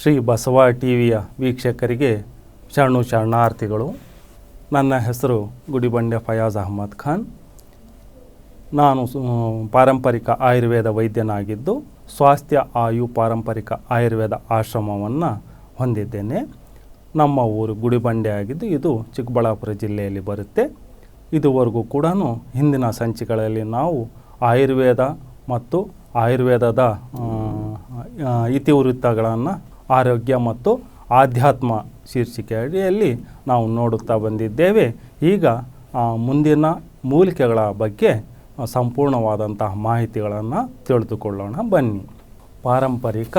Shri Basava T ವಿಯ ವೀಕ್ಷಕರಿಗೆ ಶರಣು ಶರಣಾರ್ಥಿಗಳು. ನನ್ನ ಹೆಸರು ಗುಡಿಬಂಡೆ ಫಯಾಜ್ ಅಹಮದ್ ಖಾನ್. ನಾನು ಪಾರಂಪರಿಕ ಆಯುರ್ವೇದ ವೈದ್ಯನಾಗಿದ್ದು ಸ್ವಾಸ್ಥ್ಯ ಆಯು ಪಾರಂಪರಿಕ ಆಯುರ್ವೇದ ಆಶ್ರಮವನ್ನು ಹೊಂದಿದ್ದೇನೆ. ನಮ್ಮ ಊರು ಗುಡಿಬಂಡೆ ಆಗಿದ್ದು ಇದು ಚಿಕ್ಕಬಳ್ಳಾಪುರ ಜಿಲ್ಲೆಯಲ್ಲಿ ಬರುತ್ತೆ. ಇದುವರೆಗೂ ಕೂಡ ಹಿಂದಿನ ಸಂಚಿಕೆಗಳಲ್ಲಿ ನಾವು ಆಯುರ್ವೇದ ಮತ್ತು ಆಯುರ್ವೇದದ ಇತಿವೃತ್ತಗಳನ್ನು ಆರೋಗ್ಯ ಮತ್ತು ಆಧ್ಯಾತ್ಮ ಶೀರ್ಷಿಕೆ ಅಡಿಯಲ್ಲಿ ನಾವು ನೋಡುತ್ತಾ ಬಂದಿದ್ದೇವೆ. ಈಗ ಮುಂದಿನ ಮೂಲಿಕೆಗಳ ಬಗ್ಗೆ ಸಂಪೂರ್ಣವಾದಂತಹ ಮಾಹಿತಿಗಳನ್ನು ತಿಳಿದುಕೊಳ್ಳೋಣ. ಬನ್ನಿ. ಪಾರಂಪರಿಕ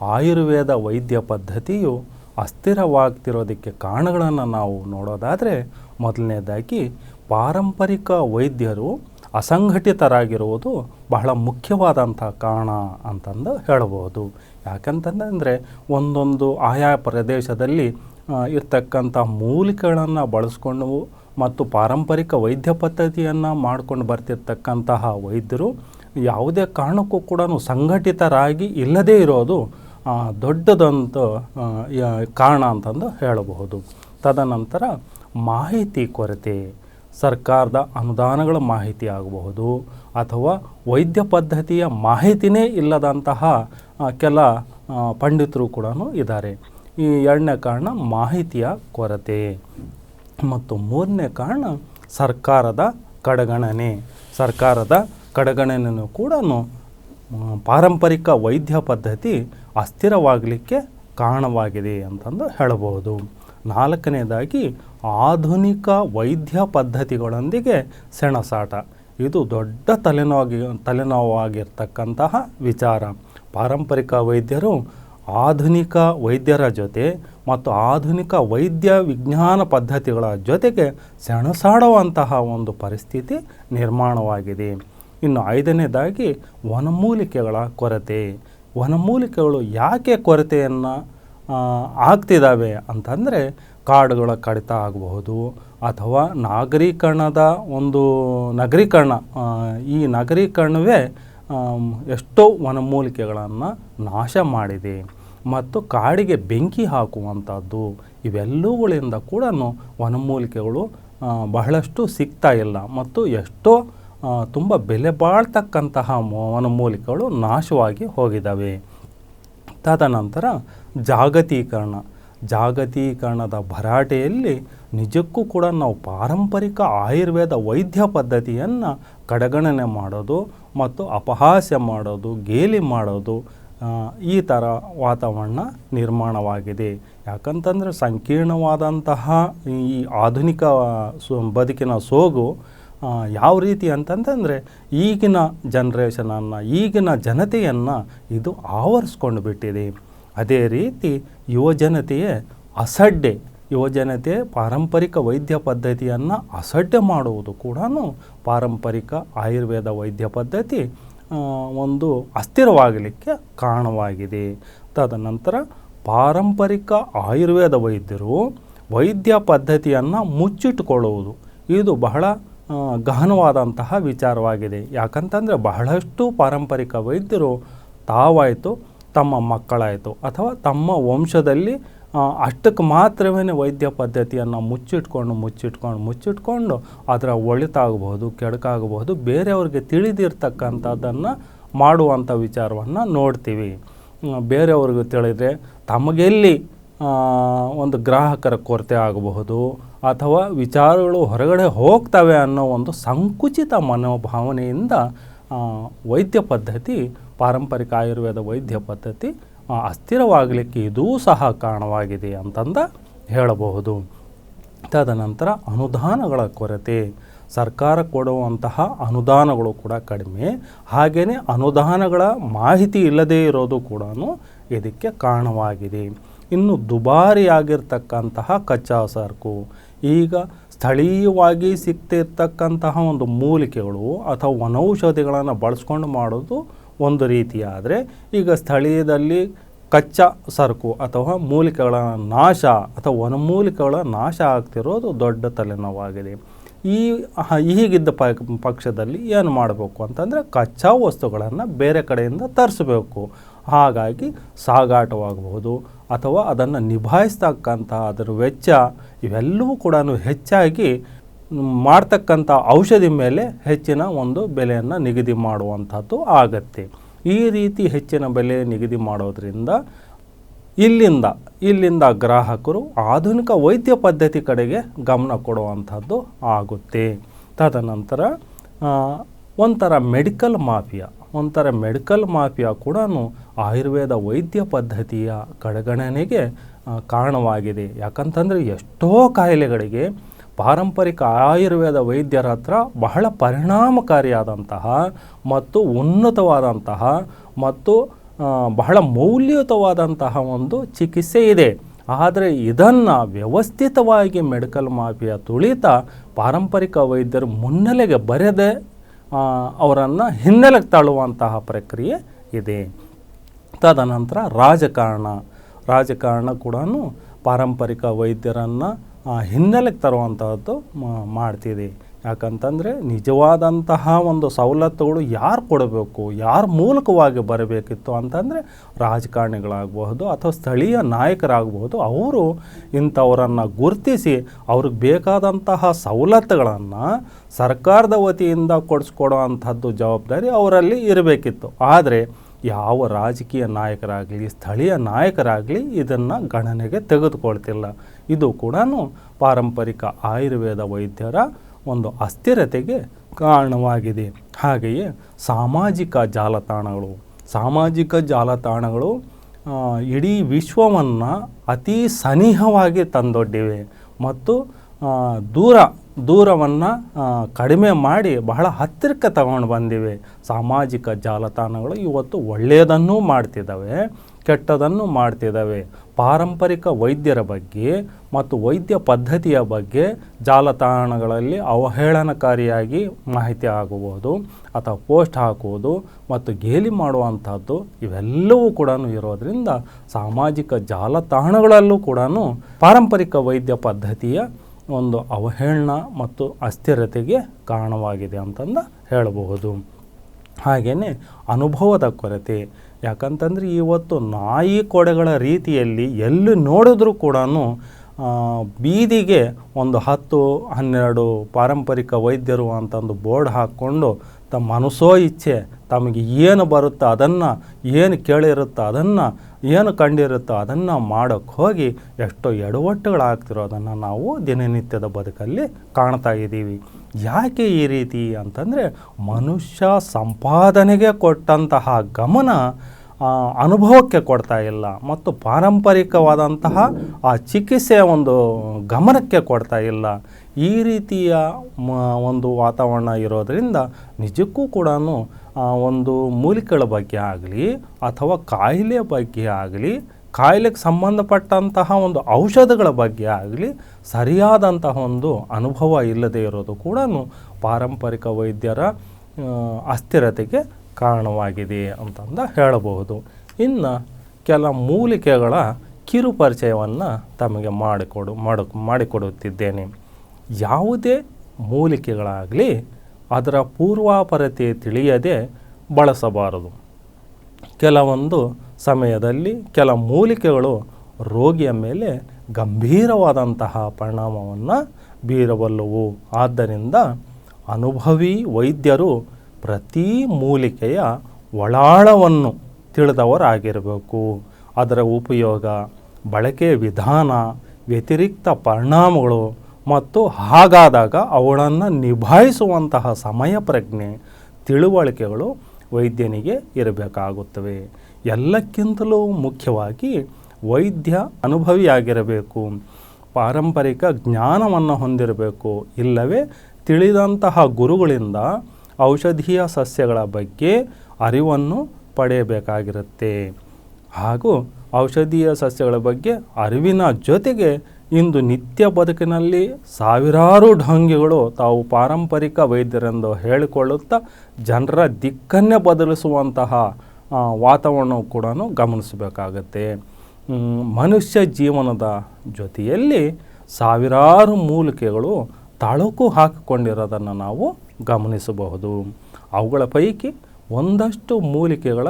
ಆಯುರ್ವೇದ ವೈದ್ಯ ಪದ್ಧತಿಯು ಅಸ್ಥಿರವಾಗ್ತಿರೋದಕ್ಕೆ ಕಾರಣಗಳನ್ನು ನಾವು ನೋಡೋದಾದರೆ, ಮೊದಲನೇದಾಗಿ ಪಾರಂಪರಿಕ ವೈದ್ಯರು ಅಸಂಘಟಿತರಾಗಿರುವುದು ಬಹಳ ಮುಖ್ಯವಾದಂಥ ಕಾರಣ ಅಂತಂದು ಹೇಳಬಹುದು ಯಾಕಂತಂದರೆ ಒಂದೊಂದು ಆಯಾ ಪ್ರದೇಶದಲ್ಲಿ ಇರ್ತಕ್ಕಂಥ ಮೂಲಿಕೆಗಳನ್ನು ಬಳಸ್ಕೊಂಡು ಮತ್ತು ಪಾರಂಪರಿಕ ವೈದ್ಯ ಪದ್ಧತಿಯನ್ನು ಮಾಡ್ಕೊಂಡು ಬರ್ತಿರ್ತಕ್ಕಂತಹ ವೈದ್ಯರು ಯಾವುದೇ ಕಾರಣಕ್ಕೂ ಕೂಡ ಸಂಘಟಿತರಾಗಿ ಇಲ್ಲದೇ ಇರೋದು ದೊಡ್ಡದಂತ ಕಾರಣ ಅಂತಂದು ಹೇಳಬಹುದು. ತದನಂತರ ಮಾಹಿತಿ ಕೊರತೆ. ಸರ್ಕಾರದ ಅನುದಾನಗಳ ಮಾಹಿತಿ ಆಗಬಹುದು ಅಥವಾ ವೈದ್ಯ ಪದ್ಧತಿಯ ಮಾಹಿತಿನೇ ಇಲ್ಲದಂತಹ ಕೆಲ ಪಂಡಿತರು ಕೂಡ ಇದ್ದಾರೆ. ಈ ಎರಡನೇ ಕಾರಣ ಮಾಹಿತಿಯ ಕೊರತೆ. ಮತ್ತು ಮೂರನೇ ಕಾರಣ ಸರ್ಕಾರದ ಕಡೆಗಣನೆ. ಸರ್ಕಾರದ ಕಡೆಗಣನೆಯೂ ಕೂಡ ಪಾರಂಪರಿಕ ವೈದ್ಯ ಪದ್ಧತಿ ಅಸ್ಥಿರವಾಗಲಿಕ್ಕೆ ಕಾರಣವಾಗಿದೆ ಅಂತಂದು ಹೇಳಬಹುದು. ನಾಲ್ಕನೇದಾಗಿ ಆಧುನಿಕ ವೈದ್ಯ ಪದ್ಧತಿಗಳೊಂದಿಗೆ ಸೆಣಸಾಟ. ಇದು ದೊಡ್ಡ ತಲೆನೋವಾಗಿ, ತಲೆನೋವಾಗಿರ್ತಕ್ಕಂತಹ ವಿಚಾರ. ಪಾರಂಪರಿಕ ವೈದ್ಯರು ಆಧುನಿಕ ವೈದ್ಯರ ಜೊತೆ ಮತ್ತು ಆಧುನಿಕ ವೈದ್ಯ ವಿಜ್ಞಾನ ಪದ್ಧತಿಗಳ ಜೊತೆಗೆ ಸೆಣಸಾಡುವಂತಹ ಒಂದು ಪರಿಸ್ಥಿತಿ ನಿರ್ಮಾಣವಾಗಿದೆ. ಇನ್ನು ಐದನೇದಾಗಿ ವನಮೂಲಿಕೆಗಳ ಕೊರತೆ. ವನಮೂಲಿಕೆಗಳು ಯಾಕೆ ಕೊರತೆಯನ್ನು ಆಗ್ತಿದ್ದಾವೆ ಅಂತಂದರೆ ಕಾಡುಗಳ ಕಡಿತ ಆಗಬಹುದು ಅಥವಾ ನಾಗರೀಕರಣದ ಒಂದು ನಗರೀಕರಣ. ಈ ನಗರೀಕರಣವೇ ಎಷ್ಟೋ ವನಮೂಲಿಕೆಗಳನ್ನು ನಾಶ ಮಾಡಿದೆ ಮತ್ತು ಕಾಡಿಗೆ ಬೆಂಕಿ ಹಾಕುವಂಥದ್ದು ಇವೆಲ್ಲವುಗಳಿಂದ ಕೂಡ ವನಮೂಲಿಕೆಗಳು ಬಹಳಷ್ಟು ಸಿಗ್ತಾ ಇಲ್ಲ ಮತ್ತು ಎಷ್ಟೋ ತುಂಬ ಬೆಲೆ ಬಾಳ್ತಕ್ಕಂತಹ ವನಮೂಲಿಕೆಗಳು ನಾಶವಾಗಿ ಹೋಗಿದ್ದಾವೆ ತದನಂತರ ಜಾಗತೀಕರಣ. ಜಾಗತೀಕರಣದ ಭರಾಟೆಯಲ್ಲಿ ನಿಜಕ್ಕೂ ಕೂಡ ನಾವು ಪಾರಂಪರಿಕ ಆಯುರ್ವೇದ ವೈದ್ಯ ಪದ್ಧತಿಯನ್ನು ಕಡೆಗಣನೆ ಮಾಡೋದು ಮತ್ತು ಅಪಹಾಸ್ಯ ಮಾಡೋದು, ಗೇಲಿ ಮಾಡೋದು ಈ ಥರ ವಾತಾವರಣ ನಿರ್ಮಾಣವಾಗಿದೆ. ಯಾಕಂತಂದರೆ ಸಂಕೀರ್ಣವಾದಂತಹ ಈ ಆಧುನಿಕ ಬದುಕಿನ ಸೋಗು ಯಾವ ರೀತಿ ಅಂತಂತಂದರೆ ಈಗಿನ ಜನ್ರೇಷನನ್ನು ಈಗಿನ ಜನತೆಯನ್ನು ಇದು ಆವರಿಸ್ಕೊಂಡು ಬಿಟ್ಟಿದೆ. ಅದೇ ರೀತಿ ಯುವಜನತೆಯೇ ಅಸಡ್ಡೆ ಯುವಜನತೆ ಪಾರಂಪರಿಕ ವೈದ್ಯ ಪದ್ಧತಿಯನ್ನು ಅಸಡ್ಡೆ ಮಾಡುವುದು ಕೂಡ ಪಾರಂಪರಿಕ ಆಯುರ್ವೇದ ವೈದ್ಯ ಪದ್ಧತಿ ಒಂದು ಅಸ್ಥಿರವಾಗಲಿಕ್ಕೆ ಕಾರಣವಾಗಿದೆ. ತದನಂತರ ಪಾರಂಪರಿಕ ಆಯುರ್ವೇದ ವೈದ್ಯರು ವೈದ್ಯ ಪದ್ಧತಿಯನ್ನು ಮುಚ್ಚಿಟ್ಟುಕೊಳ್ಳುವುದು, ಇದು ಬಹಳ ಗಹನವಾದಂತಹ ವಿಚಾರವಾಗಿದೆ. ಯಾಕಂತಂದರೆ ಬಹಳಷ್ಟು ಪಾರಂಪರಿಕ ವೈದ್ಯರು ತಾವಾಯಿತು ತಮ್ಮ ಮಕ್ಕಳಾಯಿತು ಅಥವಾ ತಮ್ಮ ವಂಶದಲ್ಲಿ ಅಷ್ಟಕ್ಕೆ ಮಾತ್ರವೇ ವೈದ್ಯ ಪದ್ಧತಿಯನ್ನು ಮುಚ್ಚಿಟ್ಕೊಂಡು ಮುಚ್ಚಿಟ್ಕೊಂಡು ಮುಚ್ಚಿಟ್ಕೊಂಡು ಅದರ ಒಳಿತಾಗಬಹುದು, ಕೆಡಕಾಗಬಹುದು, ಬೇರೆಯವ್ರಿಗೆ ತಿಳಿದಿರ್ತಕ್ಕಂಥದ್ದನ್ನು ಮಾಡುವಂಥ ವಿಚಾರವನ್ನು ನೋಡ್ತೀವಿ. ಬೇರೆಯವ್ರಿಗೆ ತಿಳಿದ್ರೆ ತಮಗೆಲ್ಲಿ ಒಂದು ಗ್ರಾಹಕರ ಕೊರತೆ ಆಗಬಹುದು ಅಥವಾ ವಿಚಾರಗಳು ಹೊರಗಡೆ ಹೋಗ್ತವೆ ಅನ್ನೋ ಒಂದು ಸಂಕುಚಿತ ಮನೋಭಾವನೆಯಿಂದ ವೈದ್ಯ ಪದ್ಧತಿ, ಪಾರಂಪರಿಕ ಆಯುರ್ವೇದ ವೈದ್ಯ ಪದ್ಧತಿ ಅಸ್ಥಿರವಾಗಲಿಕ್ಕೆ ಇದೂ ಸಹ ಕಾರಣವಾಗಿದೆ ಅಂತಂದ ಹೇಳಬಹುದು. ತದನಂತರ ಅನುದಾನಗಳ ಕೊರತೆ. ಸರ್ಕಾರ ಕೊಡುವಂತಹ ಅನುದಾನಗಳು ಕೂಡ ಕಡಿಮೆ. ಹಾಗೆಯೇ ಅನುದಾನಗಳ ಮಾಹಿತಿ ಇಲ್ಲದೇ ಇರೋದು ಕೂಡ ಇದಕ್ಕೆ ಕಾರಣವಾಗಿದೆ. ಇನ್ನು ದುಬಾರಿಯಾಗಿರ್ತಕ್ಕಂತಹ ಕಚ್ಚಾ ಸರಕು. ಈಗ ಸ್ಥಳೀಯವಾಗಿ ಸಿಗ್ತಿರ್ತಕ್ಕಂತಹ ಒಂದು ಮೂಲಿಕೆಗಳು ಅಥವಾ ವನೌಷಧಿಗಳನ್ನು ಬಳಸ್ಕೊಂಡು ಮಾಡೋದು ಒಂದು ರೀತಿಯಾದರೆ ಈಗ ಸ್ಥಳೀಯದಲ್ಲಿ ಕಚ್ಚಾ ಸರಕು ಅಥವಾ ಮೂಲಿಕೆಗಳ ನಾಶ ಅಥವಾ ವನಮೂಲಿಕೆಗಳ ನಾಶ ಆಗ್ತಿರೋದು ದೊಡ್ಡ ತಲೆನೋವಾಗಿದೆ. ಈ ಹೀಗಿದ್ದ ಪ, ಪಕ್ಷದಲ್ಲಿ ಏನು ಮಾಡಬೇಕು ಅಂತಂದರೆ ಕಚ್ಚಾ ವಸ್ತುಗಳನ್ನು ಬೇರೆ ಕಡೆಯಿಂದ ತರಿಸಬೇಕು. ಹಾಗಾಗಿ ಸಾಗಾಟವಾಗಬಹುದು. ಅಥವಾ ಅದನ್ನು ನಿಭಾಯಿಸ್ತಕ್ಕಂಥ ಅದರ ವೆಚ್ಚ ಇವೆಲ್ಲವೂ ಕೂಡ ಹೆಚ್ಚಾಗಿ ಮಾಡ್ತಕ್ಕಂಥ ಔಷಧಿ ಮೇಲೆ ಹೆಚ್ಚಿನ ಒಂದು ಬೆಲೆಯನ್ನು ನಿಗದಿ ಮಾಡುವಂಥದ್ದು ಆಗತ್ತೆ. ಈ ರೀತಿ ಹೆಚ್ಚಿನ ಬೆಲೆ ನಿಗದಿ ಮಾಡೋದರಿಂದ ಇಲ್ಲಿಂದ ಇಲ್ಲಿಂದ ಗ್ರಾಹಕರು ಆಧುನಿಕ ವೈದ್ಯ ಪದ್ಧತಿ ಕಡೆಗೆ ಗಮನ ಕೊಡುವಂಥದ್ದು ಆಗುತ್ತೆ. ತದನಂತರ ಒಂಥರ ಮೆಡಿಕಲ್ ಮಾಫಿಯಾ, ಒಂಥರ ಮೆಡಿಕಲ್ ಮಾಫಿಯಾ ಕೂಡ ಆಯುರ್ವೇದ ವೈದ್ಯ ಪದ್ಧತಿಯ ಕಡೆಗಣನೆಗೆ ಕಾರಣವಾಗಿದೆ. ಯಾಕಂತಂದರೆ ಎಷ್ಟೋ ಕಾಯಿಲೆಗಳಿಗೆ ಪಾರಂಪರಿಕ ಆಯುರ್ವೇದ ವೈದ್ಯರ ಹತ್ರ ಬಹಳ ಪರಿಣಾಮಕಾರಿಯಾದಂತಹ ಮತ್ತು ಉನ್ನತವಾದಂತಹ ಮತ್ತು ಬಹಳ ಮೌಲ್ಯಯುತವಾದಂತಹ ಒಂದು ಚಿಕಿತ್ಸೆ ಇದೆ. ಆದರೆ ಇದನ್ನು ವ್ಯವಸ್ಥಿತವಾಗಿ ಮೆಡಿಕಲ್ ಮಾಫಿಯಾ ತುಳಿತ ಪಾರಂಪರಿಕ ವೈದ್ಯರು ಮುನ್ನೆಲೆಗೆ ಬರೆದೇ ಅವರನ್ನು ಹಿನ್ನೆಲೆಗೆ ತಳ್ಳುವಂತಹ ಪ್ರಕ್ರಿಯೆ ಇದೆ. ತದನಂತರ ರಾಜಕಾರಣ ರಾಜಕಾರಣ ಕೂಡ ಪಾರಂಪರಿಕ ವೈದ್ಯರನ್ನು ಹಿನ್ನೆಲೆಗೆ ತರುವಂಥದ್ದು ಮಾಡ್ತಿದೆ. ಯಾಕಂತಂದರೆ ನಿಜವಾದಂತಹ ಒಂದು ಸವಲತ್ತುಗಳು ಯಾರು ಕೊಡಬೇಕು, ಯಾರ ಮೂಲಕವಾಗಿ ಬರಬೇಕಿತ್ತು ಅಂತಂದರೆ ರಾಜಕಾರಣಿಗಳಾಗಬಹುದು ಅಥವಾ ಸ್ಥಳೀಯ ನಾಯಕರಾಗಬಹುದು. ಅವರು ಇಂಥವರನ್ನು ಗುರುತಿಸಿ ಅವ್ರಿಗೆ ಬೇಕಾದಂತಹ ಸವಲತ್ತುಗಳನ್ನು ಸರ್ಕಾರದ ವತಿಯಿಂದ ಕೊಡಿಸ್ಕೊಡೋ ಜವಾಬ್ದಾರಿ ಅವರಲ್ಲಿ ಇರಬೇಕಿತ್ತು. ಆದರೆ ಯಾವ ರಾಜಕೀಯ ನಾಯಕರಾಗಲಿ, ಸ್ಥಳೀಯ ನಾಯಕರಾಗಲಿ ಇದನ್ನು ಗಣನೆಗೆ ತೆಗೆದುಕೊಳ್ತಿಲ್ಲ. ಇದು ಕೂಡ ಪಾರಂಪರಿಕ ಆಯುರ್ವೇದ ವೈದ್ಯರ ಒಂದು ಅಸ್ಥಿರತೆಗೆ ಕಾರಣವಾಗಿದೆ. ಹಾಗೆಯೇ ಸಾಮಾಜಿಕ ಜಾಲತಾಣಗಳು ಸಾಮಾಜಿಕ ಜಾಲತಾಣಗಳು ಇಡೀ ವಿಶ್ವವನ್ನು ಅತಿ ಸನಿಹವಾಗಿ ತಂದೊಡ್ಡಿವೆ. ಮತ್ತು ದೂರ ದೂರವನ್ನು ಕಡಿಮೆ ಮಾಡಿ ಬಹಳ ಹತ್ತಿರಕ್ಕೆ ತಗೊಂಡು ಬಂದಿವೆ. ಸಾಮಾಜಿಕ ಜಾಲತಾಣಗಳು ಇವತ್ತು ಒಳ್ಳೆಯದನ್ನೂ ಮಾಡ್ತಿದ್ದಾವೆ, ಕೆಟ್ಟದನ್ನು ಮಾಡ್ತಿದ್ದಾವೆ. ಪಾರಂಪರಿಕ ವೈದ್ಯರ ಬಗ್ಗೆ ಮತ್ತು ವೈದ್ಯ ಪದ್ಧತಿಯ ಬಗ್ಗೆ ಜಾಲತಾಣಗಳಲ್ಲಿ ಅವಹೇಳನಕಾರಿಯಾಗಿ ಮಾಹಿತಿ ಆಗುವುದು ಅಥವಾ ಪೋಸ್ಟ್ ಹಾಕುವುದು ಮತ್ತು ಗೇಲಿ ಮಾಡುವಂಥದ್ದು ಇವೆಲ್ಲವೂ ಕೂಡ ಇರೋದರಿಂದ ಸಾಮಾಜಿಕ ಜಾಲತಾಣಗಳಲ್ಲೂ ಕೂಡ ಪಾರಂಪರಿಕ ವೈದ್ಯ ಪದ್ಧತಿಯ ಒಂದು ಅವಹೇಳನ ಮತ್ತು ಅಸ್ಥಿರತೆಗೆ ಕಾರಣವಾಗಿದೆ ಅಂತಂದು ಹೇಳಬಹುದು. ಹಾಗೆಯೇ ಅನುಭವದ ಕೊರತೆ, ಯಾಕಂತಂದರೆ ಇವತ್ತು ನಾಯಿ ಕೊಡೆಗಳ ರೀತಿಯಲ್ಲಿ ಎಲ್ಲಿ ನೋಡಿದ್ರೂ ಕೂಡ ಬೀದಿಗೆ ಒಂದು ಹತ್ತು, ಹನ್ನೆರಡು ಪಾರಂಪರಿಕ ವೈದ್ಯರು ಅಂತಂದು ಬೋರ್ಡ್ ಹಾಕ್ಕೊಂಡು ತಮ್ಮ ಮನಸೋ ಇಚ್ಛೆ ತಮಗೆ ಏನು ಬರುತ್ತೋ ಅದನ್ನು, ಏನು ಕೇಳಿರುತ್ತೋ ಅದನ್ನು ಏನು ಕಂಡಿರುತ್ತೋ ಅದನ್ನು ಮಾಡೋಕ್ಕೆ ಹೋಗಿ ಎಷ್ಟೋ ಎಡವಟ್ಟುಗಳಾಗ್ತಿರೋದನ್ನು ನಾವು ದಿನನಿತ್ಯದ ಬದುಕಲ್ಲಿ ಕಾಣ್ತಾ ಇದ್ದೀವಿ. ಯಾಕೆ ಈ ರೀತಿ ಅಂತಂದರೆ ಮನುಷ್ಯ ಸಂಪಾದನೆಗೆ ಕೊಟ್ಟಂತಹ ಗಮನ ಅನುಭವಕ್ಕೆ ಕೊಡ್ತಾ ಇಲ್ಲ ಮತ್ತು ಪಾರಂಪರಿಕವಾದಂತಹ ಆ ಚಿಕಿತ್ಸೆಯ ಒಂದು ಗಮನಕ್ಕೆ ಕೊಡ್ತಾ ಇಲ್ಲ. ಈ ರೀತಿಯ ಒಂದು ವಾತಾವರಣ ಇರೋದರಿಂದ ನಿಜಕ್ಕೂ ಕೂಡ ಒಂದು ಮೂಲಿಕೆಗಳ ಬಗ್ಗೆ ಆಗಲಿ ಅಥವಾ ಕಾಯಿಲೆ ಬಗ್ಗೆ ಆಗಲಿ, ಕಾಯಿಲೆಗೆ ಸಂಬಂಧಪಟ್ಟಂತಹ ಒಂದು ಔಷಧಗಳ ಬಗ್ಗೆ ಆಗಲಿ ಸರಿಯಾದಂತಹ ಒಂದು ಅನುಭವ ಇಲ್ಲದೆ ಇರೋದು ಕೂಡ ಪಾರಂಪರಿಕ ವೈದ್ಯರ ಅಸ್ಥಿರತೆಗೆ ಕಾರಣವಾಗಿದೆ ಅಂತಂದು ಹೇಳಬಹುದು. ಇನ್ನು ಕೆಲ ಮೂಲಿಕೆಗಳ ಕಿರುಪರಿಚಯವನ್ನು ತಮಗೆ ಮಾಡಿಕೊಡು, ಮಾಡು, ಮಾಡಿಕೊಡುತ್ತಿದ್ದೇನೆ. ಯಾವುದೇ ಮೂಲಿಕೆಗಳಾಗಲಿ ಅದರ ಪೂರ್ವಾಪರತೆ ತಿಳಿಯದೆ ಬಳಸಬಾರದು. ಕೆಲವೊಂದು ಸಮಯದಲ್ಲಿ ಕೆಲ ಮೂಲಿಕೆಗಳು ರೋಗಿಯ ಮೇಲೆ ಗಂಭೀರವಾದಂತಹ ಪರಿಣಾಮವನ್ನು ಬೀರಬಲ್ಲವು. ಆದ್ದರಿಂದ ಅನುಭವಿ ವೈದ್ಯರು ಪ್ರತಿ ಮೂಲಿಕೆಯ ಒಳಾಳವನ್ನು ತಿಳಿದವರಾಗಿರಬೇಕು. ಅದರ ಉಪಯೋಗ ಬಳಕೆ ವಿಧಾನ, ವ್ಯತಿರಿಕ್ತ ಪರಿಣಾಮಗಳು ಮತ್ತು ಹಾಗಾದಾಗ ಅವುಗಳನ್ನು ನಿಭಾಯಿಸುವಂತಹ ಸಮಯ ಪ್ರಜ್ಞೆ, ತಿಳುವಳಿಕೆಗಳು ವೈದ್ಯನಿಗೆ ಇರಬೇಕಾಗುತ್ತವೆ. ಎಲ್ಲಕ್ಕಿಂತಲೂ ಮುಖ್ಯವಾಗಿ ವೈದ್ಯ ಅನುಭವಿಯಾಗಿರಬೇಕು, ಪಾರಂಪರಿಕ ಜ್ಞಾನವನ್ನು ಹೊಂದಿರಬೇಕು. ಇಲ್ಲವೇ ತಿಳಿದಂತಹ ಗುರುಗಳಿಂದ ಔಷಧೀಯ ಸಸ್ಯಗಳ ಬಗ್ಗೆ ಅರಿವನ್ನು ಪಡೆಯಬೇಕಾಗಿರುತ್ತೆ. ಹಾಗೂ ಔಷಧೀಯ ಸಸ್ಯಗಳ ಬಗ್ಗೆ ಅರಿವಿನ ಜೊತೆಗೆ ಇಂದು ನಿತ್ಯ ಬದುಕಿನಲ್ಲಿ ಸಾವಿರಾರು ಢಂಗಿಗಳು ತಾವು ಪಾರಂಪರಿಕ ವೈದ್ಯರೆಂದು ಹೇಳಿಕೊಳ್ಳುತ್ತಾ ಜನರ ದಿಕ್ಕನ್ನೇ ಬದಲಿಸುವಂತಹ ವಾತಾವರಣವು ಕೂಡ ಗಮನಿಸಬೇಕಾಗತ್ತೆ. ಮನುಷ್ಯ ಜೀವನದ ಜೊತೆಯಲ್ಲಿ ಸಾವಿರಾರು ಮೂಲಿಕೆಗಳು ತಳುಕು ಹಾಕಿಕೊಂಡಿರೋದನ್ನು ನಾವು ಗಮನಿಸಬಹುದು. ಅವುಗಳ ಪೈಕಿ ಒಂದಷ್ಟು ಮೂಲಿಕೆಗಳ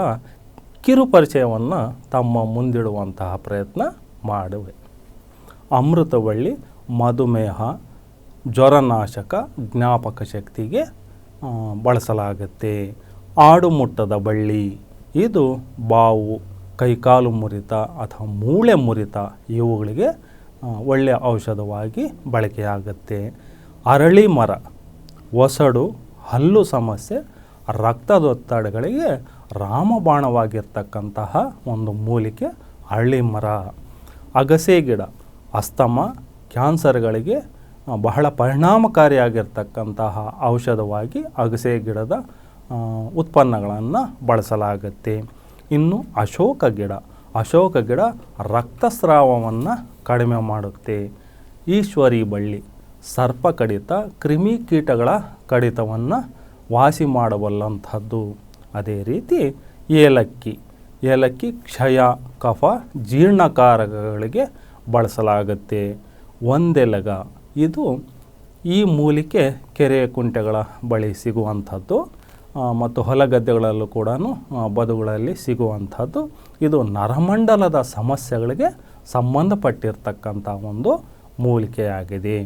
ಕಿರುಪರಿಚಯವನ್ನು ತಮ್ಮ ಮುಂದಿಡುವಂತಹ ಪ್ರಯತ್ನ ಮಾಡುವೆ. ಅಮೃತವಳ್ಳಿ, ಮಧುಮೇಹ, ಜ್ವರನಾಶಕ, ಜ್ಞಾಪಕ ಶಕ್ತಿಗೆ ಬಳಸಲಾಗುತ್ತೆ. ಆಡುಮುಟ್ಟದ ಬಳ್ಳಿ, ಇದು ಬಾವು, ಕೈಕಾಲು ಮುರಿತ ಅಥವಾ ಮೂಳೆ ಮುರಿತ ಇವುಗಳಿಗೆ ಒಳ್ಳೆಯ ಔಷಧವಾಗಿ ಬಳಕೆಯಾಗುತ್ತೆ. ಅರಳಿ ಮರ ಒಸಡು ಹಲ್ಲು ಸಮಸ್ಯೆ, ರಕ್ತದೊತ್ತಡಗಳಿಗೆ ರಾಮಬಾಣವಾಗಿರ್ತಕ್ಕಂತಹ ಒಂದು ಮೂಲಿಕೆ ಅರಳಿ ಮರ. ಅಗಸೆ ಗಿಡ ಅಸ್ತಮ ಕ್ಯಾನ್ಸರ್ಗಳಿಗೆ ಬಹಳ ಪರಿಣಾಮಕಾರಿಯಾಗಿರ್ತಕ್ಕಂತಹ ಔಷಧವಾಗಿ ಅಗಸೆ ಗಿಡದ ಉತ್ಪನ್ನಗಳನ್ನು ಬಳಸಲಾಗುತ್ತೆ. ಇನ್ನು ಅಶೋಕ ಗಿಡ ಅಶೋಕ ಗಿಡ ರಕ್ತಸ್ರಾವವನ್ನು ಕಡಿಮೆ ಮಾಡುತ್ತೆ. ಈಶ್ವರಿ ಬಳ್ಳಿ ಸರ್ಪ ಕಡಿತ ಕ್ರಿಮಿ ಕೀಟಗಳ ಕಡಿತವನ್ನು ವಾಸಿ ಮಾಡಬಲ್ಲಂಥದ್ದು. ಅದೇ ರೀತಿ ಏಲಕ್ಕಿ ಏಲಕ್ಕಿ ಕ್ಷಯ, ಕಫ, ಜೀರ್ಣಕಾರಕಗಳಿಗೆ ಬಳಸಲಾಗುತ್ತೆ. ಒಂದೆಲಗ ಇದು ಈ ಮೂಲಿಕೆ ಕೆರೆ ಕುಂಟೆಗಳ ಬಳಿ ಸಿಗುವಂಥದ್ದು ಮತ್ತು ಹೊಲ ಗದ್ದೆಗಳಲ್ಲೂ ಕೂಡ ಬದುಗಳಲ್ಲಿ ಸಿಗುವಂಥದ್ದು. ಇದು ನರಮಂಡಲದ ಸಮಸ್ಯೆಗಳಿಗೆ ಸಂಬಂಧಪಟ್ಟಿರ್ತಕ್ಕಂಥ ಒಂದು ಮೂಲಿಕೆಯಾಗಿದೆ.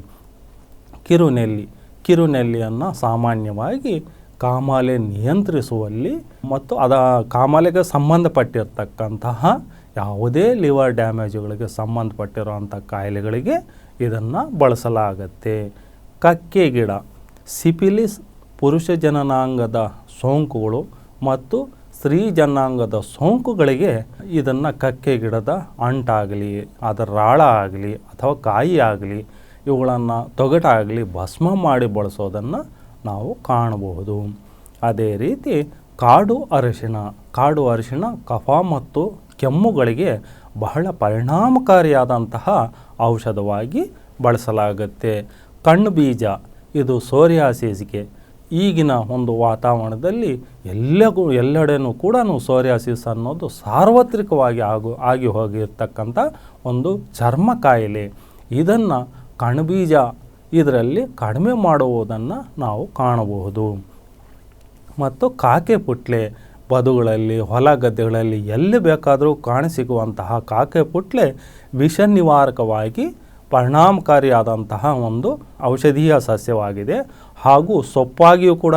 ಕಿರುನೆಲ್ಲಿ, ಕಿರುನೆಲ್ಲಿಯನ್ನು ಸಾಮಾನ್ಯವಾಗಿ ಕಾಮಾಲೆ ನಿಯಂತ್ರಿಸುವಲ್ಲಿ ಮತ್ತು ಅದ ಕಾಮಾಲೆಗೆ ಸಂಬಂಧಪಟ್ಟಿರ್ತಕ್ಕಂತಹ ಯಾವುದೇ ಲಿವರ್ ಡ್ಯಾಮೇಜುಗಳಿಗೆ ಸಂಬಂಧಪಟ್ಟಿರುವಂಥ ಕಾಯಿಲೆಗಳಿಗೆ ಇದನ್ನು ಬಳಸಲಾಗತ್ತೆ. ಕಕ್ಕೆ ಗಿಡ ಸಿಪಿಲಿಸ್ ಪುರುಷ ಜನನಾಂಗದ ಸೋಂಕುಗಳು ಮತ್ತು ಸ್ತ್ರೀ ಜನಾಂಗದ ಸೋಂಕುಗಳಿಗೆ ಇದನ್ನು ಕಕ್ಕೆ ಗಿಡದ ಅಂಟಾಗಲಿ, ಅದರ ರಾಳ ಆಗಲಿ ಅಥವಾ ಕಾಯಿ ಆಗಲಿ, ಇವುಗಳನ್ನು ತೊಗಟಾಗಲಿ, ಭಸ್ಮ ಮಾಡಿ ಬಳಸೋದನ್ನು ನಾವು ಕಾಣಬಹುದು. ಅದೇ ರೀತಿ ಕಾಡು ಅರಿಶಿಣ ಕಾಡು ಅರಿಶಿಣ, ಕಫ ಮತ್ತು ಕೆಮ್ಮುಗಳಿಗೆ ಬಹಳ ಪರಿಣಾಮಕಾರಿಯಾದಂತಹ ಔಷಧವಾಗಿ ಬಳಸಲಾಗುತ್ತೆ. ಕಣ್ಣು ಬೀಜ, ಇದು ಸೋರಿಯಾಸಿಸ್ಗೆ. ಈಗಿನ ಒಂದು ವಾತಾವರಣದಲ್ಲಿ ಎಲ್ಲಗೂ, ಎಲ್ಲೆಡೆನೂ ಕೂಡ ಸೋರಿಯಾಸಿಸ್ ಅನ್ನೋದು ಸಾರ್ವತ್ರಿಕವಾಗಿ ಆಗು, ಆಗಿ ಹೋಗಿರ್ತಕ್ಕಂಥ ಒಂದು ಚರ್ಮ ಕಾಯಿಲೆ. ಇದನ್ನು ಕಣ್ಬೀಜ ಇದರಲ್ಲಿ ಕಡಿಮೆ ಮಾಡುವುದನ್ನು ನಾವು ಕಾಣಬಹುದು. ಮತ್ತು ಕಾಕೆ ಪುಟ್ಲೆ ಬದುಗಳಲ್ಲಿ ಹೊಲ ಗದ್ದೆಗಳಲ್ಲಿ ಎಲ್ಲಿ ಬೇಕಾದರೂ ಕಾಣಸಿಗುವಂತಹ ಕಾಕೆ ಪುಟ್ಲೆ ವಿಷ ನಿವಾರಕವಾಗಿ ಪರಿಣಾಮಕಾರಿಯಾದಂತಹ ಒಂದು ಔಷಧೀಯ ಸಸ್ಯವಾಗಿದೆ. ಹಾಗೂ ಸೊಪ್ಪಾಗಿಯೂ ಕೂಡ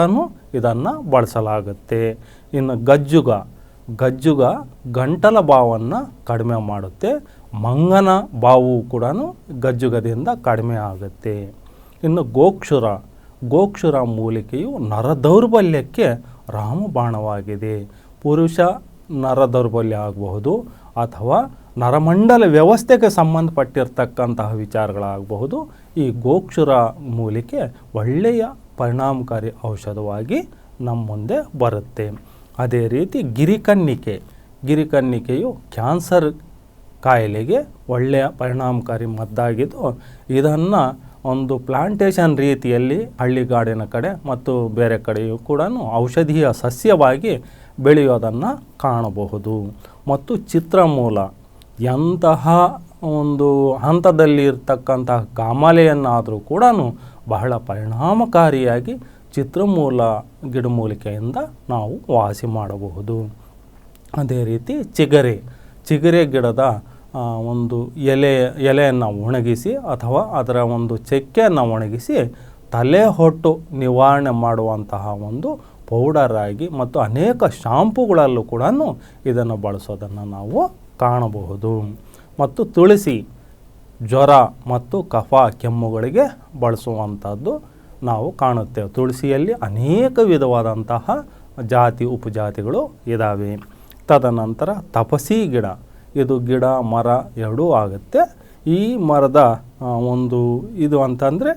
ಇದನ್ನು ಬಳಸಲಾಗುತ್ತೆ. ಇನ್ನು ಗಜ್ಜುಗ ಗಜ್ಜುಗ ಗಂಟಲ ಬಾವನ್ನು ಕಡಿಮೆ ಮಾಡುತ್ತೆ. ಮಂಗನ ಬಾವು ಕೂಡ ಗಜ್ಜುಗದಿಂದ ಕಡಿಮೆ ಆಗುತ್ತೆ. ಇನ್ನು ಗೋಕ್ಷುರ ಗೋಕ್ಷುರ ಮೂಲಿಕೆಯು ನರ ದೌರ್ಬಲ್ಯಕ್ಕೆ ರಾಮಬಾಣವಾಗಿದೆ. ಪುರುಷ ನರ ದೌರ್ಬಲ್ಯ ಆಗಬಹುದು ಅಥವಾ ನರಮಂಡಲ ವ್ಯವಸ್ಥೆಗೆ ಸಂಬಂಧಪಟ್ಟಿರ್ತಕ್ಕಂತಹ ವಿಚಾರಗಳಾಗಬಹುದು. ಈ ಗೋಕ್ಷುರ ಮೂಲಿಕೆ ಒಳ್ಳೆಯ ಪರಿಣಾಮಕಾರಿ ಔಷಧವಾಗಿ ನಮ್ಮ ಮುಂದೆ ಬರುತ್ತೆ. ಅದೇ ರೀತಿ ಗಿರಿಕನ್ನಿಕೆ. ಗಿರಿಕನ್ನಿಕೆಯು ಕ್ಯಾನ್ಸರ್ ಕಾಯಿಲೆಗೆ ಒಳ್ಳೆಯ ಪರಿಣಾಮಕಾರಿ ಮದ್ದಾಗಿದ್ದು ಇದನ್ನು ಒಂದು ಪ್ಲಾಂಟೇಶನ್ ರೀತಿಯಲ್ಲಿ ಹಳ್ಳಿಗಾಡಿನ ಕಡೆ ಮತ್ತು ಬೇರೆ ಕಡೆಯೂ ಕೂಡ ಔಷಧೀಯ ಸಸ್ಯವಾಗಿ ಬೆಳೆಯೋದನ್ನು ಕಾಣಬಹುದು. ಮತ್ತು ಚಿತ್ರಮೂಲ ಎಂತಹ ಒಂದು ಹಂತದಲ್ಲಿ ಇರ್ತಕ್ಕಂತಹ ಕಾಮಾಲೆಯನ್ನಾದರೂ ಕೂಡ ಬಹಳ ಪರಿಣಾಮಕಾರಿಯಾಗಿ ಚಿತ್ರಮೂಲ ಗಿಡಮೂಲಿಕೆಯಿಂದ ನಾವು ವಾಸಿ ಮಾಡಬಹುದು. ಅದೇ ರೀತಿ ಚಿಗರೆ ಚಿಗರೆ ಗಿಡದ ಒಂದು ಎಲೆ, ಎಲೆಯನ್ನು ಒಣಗಿಸಿ ಅಥವಾ ಅದರ ಒಂದು ಚೆಕ್ಕೆಯನ್ನು ಒಣಗಿಸಿ ತಲೆ ಹೊಟ್ಟು ನಿವಾರಣೆ ಮಾಡುವಂತಹ ಒಂದು ಪೌಡರ್ ಆಗಿ ಮತ್ತು ಅನೇಕ ಶಾಂಪುಗಳಲ್ಲೂ ಕೂಡ ಇದನ್ನು ಬಳಸೋದನ್ನು ನಾವು ಕಾಣಬಹುದು. ಮತ್ತು ತುಳಸಿ, ಜ್ವರ ಮತ್ತು ಕಫ, ಕೆಮ್ಮುಗಳಿಗೆ ಬಳಸುವಂಥದ್ದು ನಾವು ಕಾಣುತ್ತೇವೆ. ತುಳಸಿಯಲ್ಲಿ ಅನೇಕ ವಿಧವಾದಂತಹ ಜಾತಿ, ಉಪಜಾತಿಗಳು ಇದ್ದಾವೆ ತದನಂತರ ತಪಸಿ ಗಿಡ. ಇದು ಗಿಡ, ಮರ ಎರಡೂ ಆಗುತ್ತೆ. ಈ ಮರದ ಒಂದು ಇದು ಅಂತಂದರೆ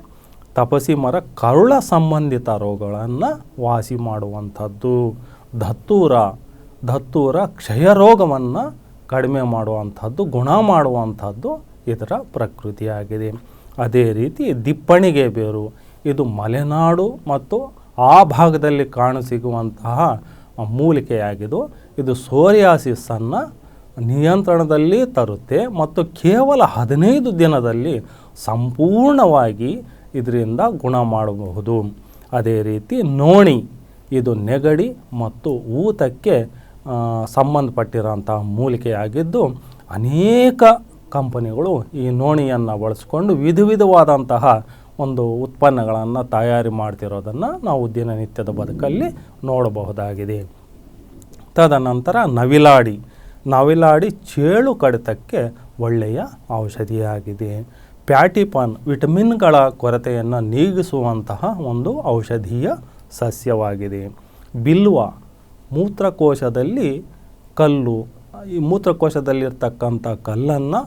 ತಪಸಿ ಮರ ಕರುಳ ಸಂಬಂಧಿತ ರೋಗಗಳನ್ನು ವಾಸಿ ಮಾಡುವಂಥದ್ದು. ದತ್ತೂರ ದತ್ತೂರ ಕ್ಷಯ ರೋಗವನ್ನು ಕಡಿಮೆ ಮಾಡುವಂಥದ್ದು, ಗುಣ ಮಾಡುವಂಥದ್ದು ಇದರ ಪ್ರಕೃತಿಯಾಗಿದೆ. ಅದೇ ರೀತಿ ದಿಪ್ಪಣಿಗೆ ಬೇರು, ಇದು ಮಲೆನಾಡು ಮತ್ತು ಆ ಭಾಗದಲ್ಲಿ ಕಾಣಸಿಗುವಂತಹ ಮೂಲಿಕೆಯಾಗಿದ್ದು, ಇದು ಸೋರಿಯಾಸಿಸನ್ನು ನಿಯಂತ್ರಣದಲ್ಲಿ ತರುತ್ತೆ ಮತ್ತು ಕೇವಲ ಹದಿನೈದು ದಿನದಲ್ಲಿ ಸಂಪೂರ್ಣವಾಗಿ ಇದರಿಂದ ಗುಣ ಮಾಡಬಹುದು. ಅದೇ ರೀತಿ ನೋಣಿ, ಇದು ನೆಗಡಿ ಮತ್ತು ಊತಕ್ಕೆ ಸಂಬಂಧಪಟ್ಟಿರೋಂಥ ಮೂಲಿಕೆಯಾಗಿದ್ದು ಅನೇಕ ಕಂಪನಿಗಳು ಈ ನೋಣಿಯನ್ನು ಬಳಸಿಕೊಂಡು ವಿಧ ವಿಧವಾದಂತಹ ಒಂದು ಉತ್ಪನ್ನಗಳನ್ನು ತಯಾರಿ ಮಾಡ್ತಿರೋದನ್ನು ನಾವು ದಿನನಿತ್ಯದ ಬದುಕಲ್ಲಿ ನೋಡಬಹುದಾಗಿದೆ. ತದನಂತರ ನವಿಲಾಡಿ ನವಿಲಾಡಿ ಚೇಳು ಕಡಿತಕ್ಕೆ ಒಳ್ಳೆಯ ಔಷಧಿಯಾಗಿದೆ. ಪ್ಯಾಟಿಪಾನ್ ವಿಟಮಿನ್ಗಳ ಕೊರತೆಯನ್ನು ನೀಗಿಸುವಂತಹ ಒಂದು ಔಷಧೀಯ ಸಸ್ಯವಾಗಿದೆ. ಬಿಲ್ವ ಮೂತ್ರಕೋಶದಲ್ಲಿ ಕಲ್ಲು, ಈ ಮೂತ್ರಕೋಶದಲ್ಲಿರ್ತಕ್ಕಂಥ ಕಲ್ಲನ್ನು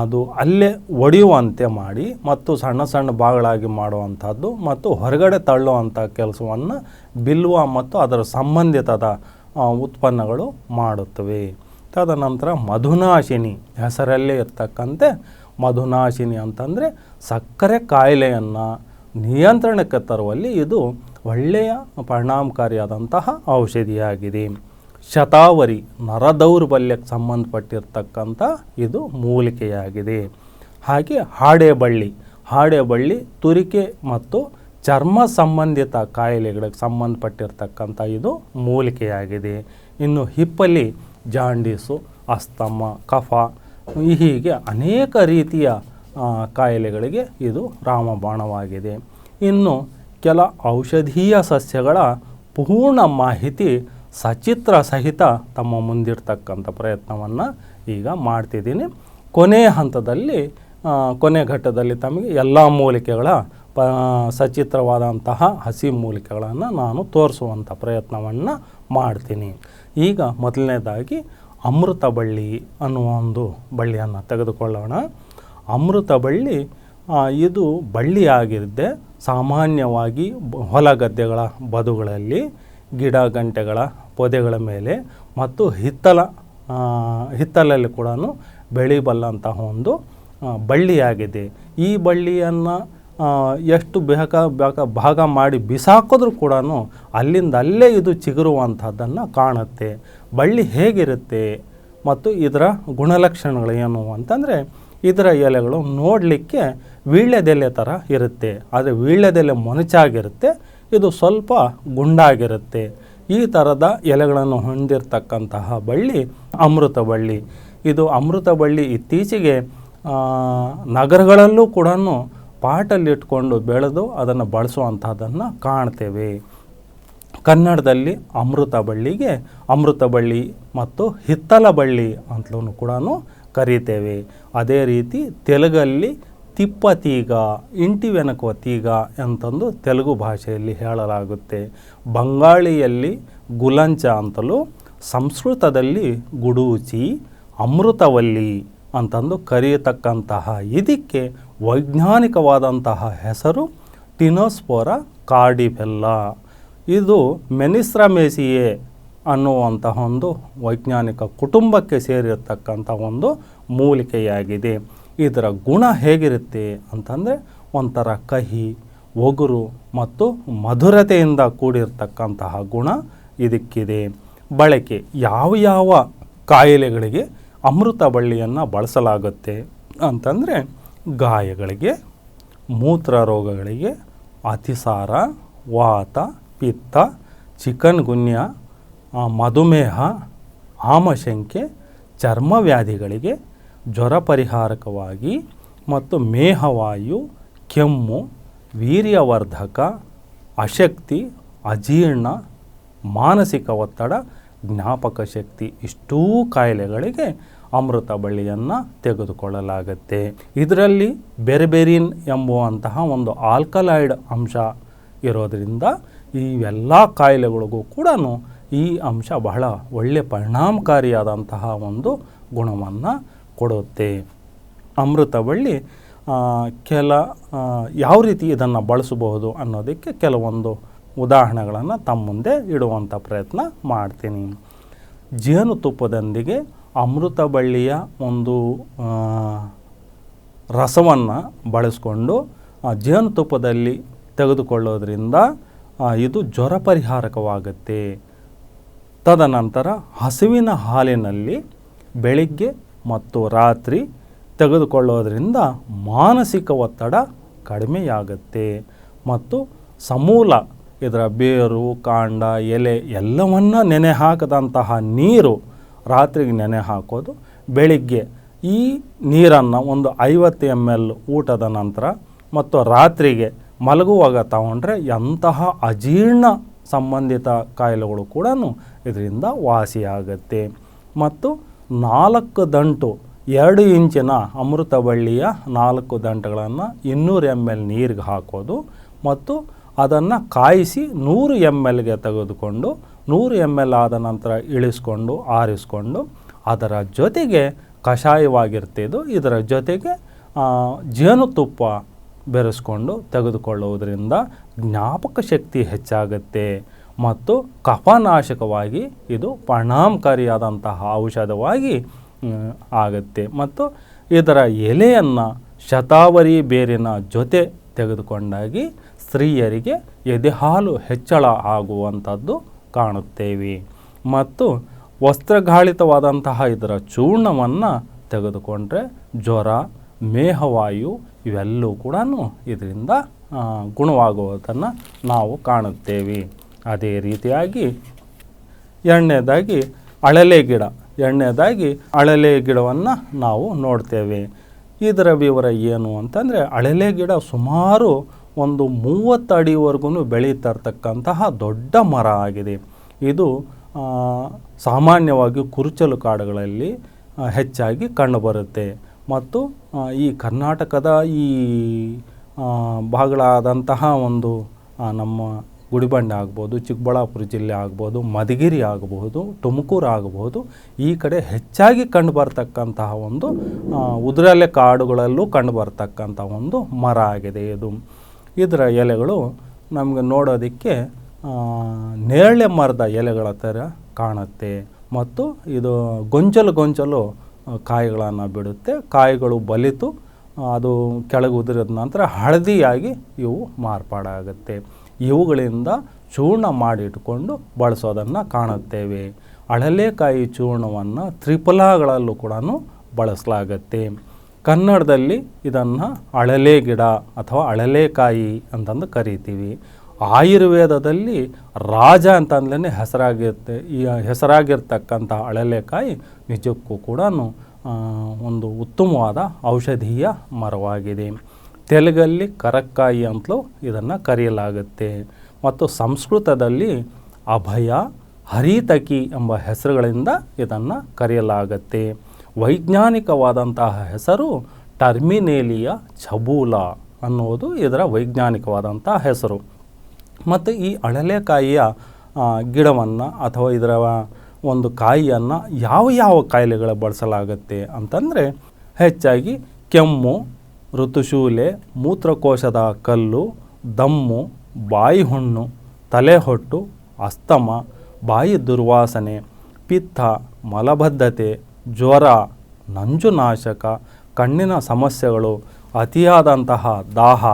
ಅದು ಅಲ್ಲೇ ಒಡೆಯುವಂತೆ ಮಾಡಿ ಮತ್ತು ಸಣ್ಣ ಸಣ್ಣ ಭಾಗಗಳಾಗಿ ಮಾಡುವಂಥದ್ದು ಮತ್ತು ಹೊರಗಡೆ ತಳ್ಳುವಂಥ ಕೆಲಸವನ್ನು ಬಿಲ್ವ ಮತ್ತು ಅದರ ಸಂಬಂಧಿತದ ಉತ್ಪನ್ನಗಳು ಮಾಡುತ್ತವೆ. ತದನಂತರ ಮಧುನಾಶಿನಿ, ಹೆಸರಲ್ಲೇ ಇರ್ತಕ್ಕಂತೆ ಮಧುನಾಶಿನಿ ಅಂತಂದರೆ ಸಕ್ಕರೆ ಕಾಯಿಲೆಯನ್ನು ನಿಯಂತ್ರಣಕ್ಕೆ ತರುವಲ್ಲಿ ಇದು ಒಳ್ಳೆಯ ಪರಿಣಾಮಕಾರಿಯಾದಂತಹ ಔಷಧಿಯಾಗಿದೆ. ಶತಾವರಿ ನರದೌರ್ಬಲ್ಯಕ್ಕೆ ಸಂಬಂಧಪಟ್ಟಿರ್ತಕ್ಕಂಥ ಇದು ಮೂಲಿಕೆಯಾಗಿದೆ. ಹಾಗೆ ಹಾಡೆಬಳ್ಳಿ ಹಾಡೆಬಳ್ಳಿ ತುರಿಕೆ ಮತ್ತು ಚರ್ಮ ಸಂಬಂಧಿತ ಕಾಯಿಲೆಗಳಿಗೆ ಸಂಬಂಧಪಟ್ಟಿರ್ತಕ್ಕಂಥ ಇದು ಮೂಲಿಕೆಯಾಗಿದೆ. ಇನ್ನು ಹಿಪ್ಪಲಿ ಜಾಂಡೀಸು, ಅಸ್ತಮ, ಕಫ ಹೀಗೆ ಅನೇಕ ರೀತಿಯ ಕಾಯಿಲೆಗಳಿಗೆ ಇದು ರಾಮಬಾಣವಾಗಿದೆ. ಇನ್ನು ಕೆಲ ಔಷಧೀಯ ಸಸ್ಯಗಳ ಪೂರ್ಣ ಮಾಹಿತಿ ಸಚಿತ್ರ ಸಹಿತ ತಮ್ಮ ಮುಂದಿರ್ತಕ್ಕಂಥ ಪ್ರಯತ್ನವನ್ನು ಈಗ ಮಾಡ್ತಿದ್ದೀನಿ. ಕೊನೆಯ ಹಂತದಲ್ಲಿ ಕೊನೆ ಘಟ್ಟದಲ್ಲಿ ತಮಗೆ ಎಲ್ಲ ಮೂಲಿಕೆಗಳ ಪ ಸಚಿತ್ರವಾದಂತಹ ಹಸಿ ಮೂಲಿಕೆಗಳನ್ನು ನಾನು ತೋರಿಸುವಂಥ ಪ್ರಯತ್ನವನ್ನು ಮಾಡ್ತೀನಿ. ಈಗ ಮೊದಲನೇದಾಗಿ ಅಮೃತ ಬಳ್ಳಿ ಅನ್ನುವ ಒಂದು ಬಳ್ಳಿಯನ್ನು ತೆಗೆದುಕೊಳ್ಳೋಣ. ಅಮೃತ ಬಳ್ಳಿ ಇದು ಬಳ್ಳಿಯಾಗಿದ್ದೆ ಸಾಮಾನ್ಯವಾಗಿ ಹೊಲ ಗದ್ದೆಗಳ ಬದುಗಳಲ್ಲಿ ಗಿಡ ಗಂಟೆಗಳ ಪೊದೆಗಳ ಮೇಲೆ ಮತ್ತು ಹಿತ್ತಲ ಹಿತ್ತಲಲ್ಲಿ ಕೂಡ ಬೆಳಿಬಲ್ಲಂತಹ ಒಂದು ಬಳ್ಳಿಯಾಗಿದೆ. ಈ ಬಳ್ಳಿಯನ್ನು ಎಷ್ಟು ಬೇಕ ಬೇಕ ಭಾಗ ಮಾಡಿ ಬಿಸಾಕಿದ್ರೂ ಕೂಡ ಅಲ್ಲಿಂದ ಅಲ್ಲೇ ಇದು ಚಿಗುರುವಂಥದ್ದನ್ನು ಕಾಣುತ್ತೆ. ಬಳ್ಳಿ ಹೇಗಿರುತ್ತೆ ಮತ್ತು ಇದರ ಗುಣಲಕ್ಷಣಗಳು ಏನು ಅಂತಂದರೆ ಇದರ ಎಲೆಗಳು ನೋಡಲಿಕ್ಕೆ ವೀಳ್ಯದೆಲೆ ಥರ ಇರುತ್ತೆ. ಆದರೆ ವೀಳ್ಯದೆಲೆ ಮೊನಚಾಗಿರುತ್ತೆ, ಇದು ಸ್ವಲ್ಪ ಗುಂಡಾಗಿರುತ್ತೆ. ಈ ಥರದ ಎಲೆಗಳನ್ನು ಹೊಂದಿರತಕ್ಕಂತಹ ಬಳ್ಳಿ ಅಮೃತ ಬಳ್ಳಿ. ಇದು ಅಮೃತ ಬಳ್ಳಿ ಇತ್ತೀಚೆಗೆ ನಗರಗಳಲ್ಲೂ ಕೂಡ ಪಾಟಲ್ಲಿಟ್ಕೊಂಡು ಬೆಳೆದು ಅದನ್ನು ಬಳಸುವಂಥದ್ದನ್ನು ಕಾಣ್ತೇವೆ. ಕನ್ನಡದಲ್ಲಿ ಅಮೃತ ಬಳ್ಳಿಗೆ ಅಮೃತ ಬಳ್ಳಿ ಮತ್ತು ಹಿತ್ತಲ ಬಳ್ಳಿ ಅಂತಲೂ ಕೂಡ ಕರೀತೇವೆ. ಅದೇ ರೀತಿ ತೆಲುಗಲ್ಲಿ ತಿಪ್ಪ ತೀಗ, ಇಂಟಿ ವೆನಕುವ ತೀಗ ಅಂತಂದು ತೆಲುಗು ಭಾಷೆಯಲ್ಲಿ ಹೇಳಲಾಗುತ್ತೆ. ಬಂಗಾಳಿಯಲ್ಲಿ ಗುಲಂಚ ಅಂತಲೂ ಸಂಸ್ಕೃತದಲ್ಲಿ ಗುಡೂಚಿ, ಅಮೃತವಲ್ಲಿ ಅಂತಂದು ಕರೆಯತಕ್ಕಂತಹ ಇದಕ್ಕೆ ವೈಜ್ಞಾನಿಕವಾದಂತಹ ಹೆಸರು ಟಿನೋಸ್ಪೋರ ಕಾರ್ಡಿಫೆಲ್ಲ. ಇದು ಮೆನಿಸ್ರಮೇಸಿಯೆ ಅನ್ನುವಂತಹ ಒಂದು ವೈಜ್ಞಾನಿಕ ಕುಟುಂಬಕ್ಕೆ ಸೇರಿರತಕ್ಕಂಥ ಒಂದು ಮೂಲಿಕೆಯಾಗಿದೆ. ಇದರ ಗುಣ ಹೇಗಿರುತ್ತೆ ಅಂತಂದರೆ ಒಂಥರ ಕಹಿ, ಒಗುರು ಮತ್ತು ಮಧುರತೆಯಿಂದ ಕೂಡಿರ್ತಕ್ಕಂತಹ ಗುಣ ಇದಕ್ಕಿದೆ. ಬಳಕೆ ಯಾವ ಯಾವ ಕಾಯಿಲೆಗಳಿಗೆ ಅಮೃತ ಬಳ್ಳಿಯನ್ನು ಬಳಸಲಾಗುತ್ತೆ ಅಂತಂದರೆ ಗಾಯಗಳಿಗೆ, ಮೂತ್ರ ರೋಗಗಳಿಗೆ, ಅತಿಸಾರ, ವಾತ, ಪಿತ್ತ, ಚಿಕನ್ ಗುನ್ಯ ಮಧುಮೇಹ, ಆಮಶಂಕೆ ಚರ್ಮವ್ಯಾಧಿಗಳಿಗೆ ಜ್ವರ ಪರಿಹಾರಕವಾಗಿ ಮತ್ತು ಮೇಹವಾಯು, ಕೆಮ್ಮು, ವೀರ್ಯವರ್ಧಕ, ಅಶಕ್ತಿ, ಅಜೀರ್ಣ, ಮಾನಸಿಕ ಒತ್ತಡ, ಜ್ಞಾಪಕ ಶಕ್ತಿ ಇಷ್ಟೂ ಕಾಯಿಲೆಗಳಿಗೆ ಅಮೃತ ಬಳ್ಳಿಯನ್ನು ತೆಗೆದುಕೊಳ್ಳಲಾಗುತ್ತೆ. ಇದರಲ್ಲಿ ಬೆರೆಬೆರಿನ್ ಎಂಬುವಂತಹ ಒಂದು ಆಲ್ಕಲಾಯ್ಡ್ ಅಂಶ ಇರೋದರಿಂದ ಇವೆಲ್ಲ ಕಾಯಿಲೆಗಳಿಗೂ ಕೂಡ ಈ ಅಂಶ ಬಹಳ ಒಳ್ಳೆಯ ಪರಿಣಾಮಕಾರಿಯಾದಂತಹ ಒಂದು ಗುಣವನ್ನು ಕೊಡುತ್ತೆ. ಅಮೃತ ಬಳ್ಳಿ ಕೆಲ ಯಾವ ರೀತಿ ಇದನ್ನು ಬಳಸಬಹುದು ಅನ್ನೋದಕ್ಕೆ ಕೆಲವೊಂದು ಉದಾಹರಣೆಗಳನ್ನು ತಮ್ಮ ಮುಂದೆ ಇಡುವಂಥ ಪ್ರಯತ್ನ ಮಾಡ್ತೀನಿ. ಜೇನುತುಪ್ಪದೊಂದಿಗೆ ಅಮೃತ ಬಳ್ಳಿಯ ಒಂದು ರಸವನ್ನು ಬಳಸ್ಕೊಂಡು ಜೇನುತುಪ್ಪದಲ್ಲಿ ತೆಗೆದುಕೊಳ್ಳೋದ್ರಿಂದ ಇದು ಜ್ವರ ಪರಿಹಾರಕವಾಗುತ್ತೆ. ತದನಂತರ ಹಸುವಿನ ಹಾಲಿನಲ್ಲಿ ಬೆಳಿಗ್ಗೆ ಮತ್ತು ರಾತ್ರಿ ತೆಗೆದುಕೊಳ್ಳೋದ್ರಿಂದ ಮಾನಸಿಕ ಒತ್ತಡ ಕಡಿಮೆಯಾಗುತ್ತೆ. ಮತ್ತು ಸಮೂಲ, ಇದರ ಬೇರು, ಕಾಂಡ, ಎಲೆ ಎಲ್ಲವನ್ನು ನೆನೆ ಹಾಕದಂತಹ ನೀರು ರಾತ್ರಿಗೆ ನೆನೆ ಹಾಕೋದು. ಬೆಳಿಗ್ಗೆ ಈ ನೀರನ್ನು ಒಂದು ಐವತ್ತು ಎಂ ಎಲ್ ಊಟದ ನಂತರ ಮತ್ತು ರಾತ್ರಿಗೆ ಮಲಗುವಾಗ ತಗೊಂಡ್ರೆ ಎಂತಹ ಅಜೀರ್ಣ ಸಂಬಂಧಿತ ಕಾಯಿಲೆಗಳು ಕೂಡ ಇದರಿಂದ ವಾಸಿಯಾಗತ್ತೆ. ಮತ್ತು ನಾಲ್ಕು ದಂಟು, ಎರಡು ಇಂಚಿನ ಅಮೃತ ಬಳ್ಳಿಯ ನಾಲ್ಕು ದಂಟುಗಳನ್ನು ಇನ್ನೂರು ಎಂ ಎಲ್ ನೀರಿಗೆ ಹಾಕೋದು ಮತ್ತು ಅದನ್ನು ಕಾಯಿಸಿ ನೂರು ಎಂ ಎಲ್ಗೆ ತೆಗೆದುಕೊಂಡು ನೂರು ಎಂ ಎಲ್ ಆದ ನಂತರ ಇಳಿಸ್ಕೊಂಡು, ಆರಿಸ್ಕೊಂಡು ಅದರ ಜೊತೆಗೆ ಕಷಾಯವಾಗಿರ್ತಿದ್ದು, ಇದರ ಜೊತೆಗೆ ಜೇನುತುಪ್ಪ ಬೆರೆಸ್ಕೊಂಡು ತೆಗೆದುಕೊಳ್ಳುವುದರಿಂದ ಜ್ಞಾಪಕ ಶಕ್ತಿ ಹೆಚ್ಚಾಗುತ್ತೆ ಮತ್ತು ಕಫನಾಶಕವಾಗಿ ಇದು ಪರಿಣಾಮಕಾರಿಯಾದಂತಹ ಔಷಧವಾಗಿ ಆಗುತ್ತೆ ಮತ್ತು ಇದರ ಎಲೆಯನ್ನು ಶತಾವರಿ ಬೇರಿನ ಜೊತೆ ತೆಗೆದುಕೊಂಡಾಗಿ ಸ್ತ್ರೀಯರಿಗೆ ಎದೆಹಾಲು ಹೆಚ್ಚಳ ಆಗುವಂಥದ್ದು ಕಾಣುತ್ತೇವೆ. ಮತ್ತು ವಸ್ತ್ರಗಾಳಿತವಾದಂತಹ ಇದರ ಚೂರ್ಣವನ್ನು ತೆಗೆದುಕೊಂಡ್ರೆ ಜ್ವರ, ಮೇಹವಾಯು ಇವೆಲ್ಲವೂ ಕೂಡ ಇದರಿಂದ ಗುಣವಾಗುವುದನ್ನು ನಾವು ಕಾಣುತ್ತೇವೆ. ಅದೇ ರೀತಿಯಾಗಿ ಎರಡನೇದಾಗಿ ಅಳಲೆ ಗಿಡ ಎರಡನೇದಾಗಿ ಅಳಲೆ ಗಿಡವನ್ನು ನಾವು ನೋಡ್ತೇವೆ. ಇದರ ವಿವರ ಏನು ಅಂತಂದರೆ, ಅಳಲೆ ಗಿಡ ಸುಮಾರು ಒಂದು ಮೂವತ್ತು ಅಡಿವರೆಗೂ ಬೆಳೀತಾ ಇರ್ತಕ್ಕಂತಹ ದೊಡ್ಡ ಮರ ಆಗಿದೆ. ಇದು ಸಾಮಾನ್ಯವಾಗಿ ಕುರುಚಲು ಕಾಡುಗಳಲ್ಲಿ ಹೆಚ್ಚಾಗಿ ಕಂಡುಬರುತ್ತೆ ಮತ್ತು ಈ ಕರ್ನಾಟಕದ ಈ ಭಾಗಗಳಾದಂತಹ ಒಂದು ನಮ್ಮ ಗುಡಿಬಂಡೆ ಆಗ್ಬೋದು, ಚಿಕ್ಕಬಳ್ಳಾಪುರ ಜಿಲ್ಲೆ ಆಗ್ಬೋದು, ಮಧುಗಿರಿ ಆಗಬಹುದು ತುಮಕೂರು ಆಗಬಹುದು ಈ ಕಡೆ ಹೆಚ್ಚಾಗಿ ಕಂಡುಬರ್ತಕ್ಕಂತಹ ಒಂದು ಉದುರೆಲೆ ಕಾಡುಗಳಲ್ಲೂ ಕಂಡುಬರ್ತಕ್ಕಂಥ ಒಂದು ಮರ ಆಗಿದೆ ಇದು. ಇದರ ಎಲೆಗಳು ನಮಗೆ ನೋಡೋದಕ್ಕೆ ನೇರಳೆ ಮರದ ಎಲೆಗಳ ಥರ ಕಾಣುತ್ತೆ. ಮತ್ತು ಇದು ಗೊಂಚಲು ಗೊಂಚಲು ಕಾಯಿಗಳನ್ನು ಬಿಡುತ್ತೆ. ಕಾಯಿಗಳು ಬಲಿತು ಅದು ಕೆಳಗೆ ಉದುರಿದ ನಂತರ ಹಳದಿಯಾಗಿ ಇವು ಮಾರ್ಪಾಡಾಗುತ್ತೆ. ಇವುಗಳಿಂದ ಚೂರ್ಣ ಮಾಡಿಟ್ಟುಕೊಂಡು ಬಳಸೋದನ್ನು ಕಾಣುತ್ತೇವೆ. ಅಳಲೆಕಾಯಿ ಚೂರ್ಣವನ್ನು ತ್ರಿಫಲಗಳಲ್ಲೂ ಕೂಡ ಬಳಸಲಾಗತ್ತೆ. ಕನ್ನಡದಲ್ಲಿ ಇದನ್ನು ಅಳಲೆ ಗಿಡ ಅಥವಾ ಅಳಲೆಕಾಯಿ ಅಂತಂದು ಕರಿತೀವಿ. ಆಯುರ್ವೇದದಲ್ಲಿ ರಾಜ ಅಂತಂದ್ಲೇ ಹೆಸರಾಗಿರುತ್ತೆ. ಈ ಹೆಸರಾಗಿರ್ತಕ್ಕಂಥ ಅಳಲೆಕಾಯಿ ನಿಜಕ್ಕೂ ಕೂಡ ಒಂದು ಉತ್ತಮವಾದ ಔಷಧೀಯ ಮರವಾಗಿದೆ. ತೆಲುಗಲ್ಲಿ ಕರಕ್ಕಾಯಿ ಅಂತಲೂ ಇದನ್ನು ಕರೆಯಲಾಗುತ್ತೆ. ಮತ್ತು ಸಂಸ್ಕೃತದಲ್ಲಿ ಅಭಯ, ಹರಿತಕಿ ಎಂಬ ಹೆಸರುಗಳಿಂದ ಇದನ್ನು ಕರೆಯಲಾಗುತ್ತೆ. ವೈಜ್ಞಾನಿಕವಾದಂತಹ ಹೆಸರು ಟರ್ಮಿನೇಲಿಯ ಛಬೂಲ ಅನ್ನುವುದು ಇದರ ವೈಜ್ಞಾನಿಕವಾದಂಥ ಹೆಸರು. ಮತ್ತು ಈ ಅಳಲೆಕಾಯಿಯ ಗಿಡವನ್ನು ಅಥವಾ ಇದರ ಒಂದು ಕಾಯಿಯನ್ನು ಯಾವ ಯಾವ ಕಾಯಿಲೆಗಳ ಬಳಸಲಾಗುತ್ತೆ ಅಂತಂದರೆ ಹೆಚ್ಚಾಗಿ ಕೆಮ್ಮು, ಋತುಶೂಲೆ, ಮೂತ್ರಕೋಶದ ಕಲ್ಲು, ದಮ್ಮು ಬಾಯಿ ಹುಣ್ಣು ತಲೆಹೊಟ್ಟು, ಅಸ್ತಮ, ಬಾಯಿ ದುರ್ವಾಸನೆ, ಪಿತ್ತ, ಮಲಬದ್ಧತೆ ಜ್ವರ, ನಂಜುನಾಶಕ, ಕಣ್ಣಿನ ಸಮಸ್ಯೆಗಳು, ಅತಿಯಾದಂತಹ ದಾಹ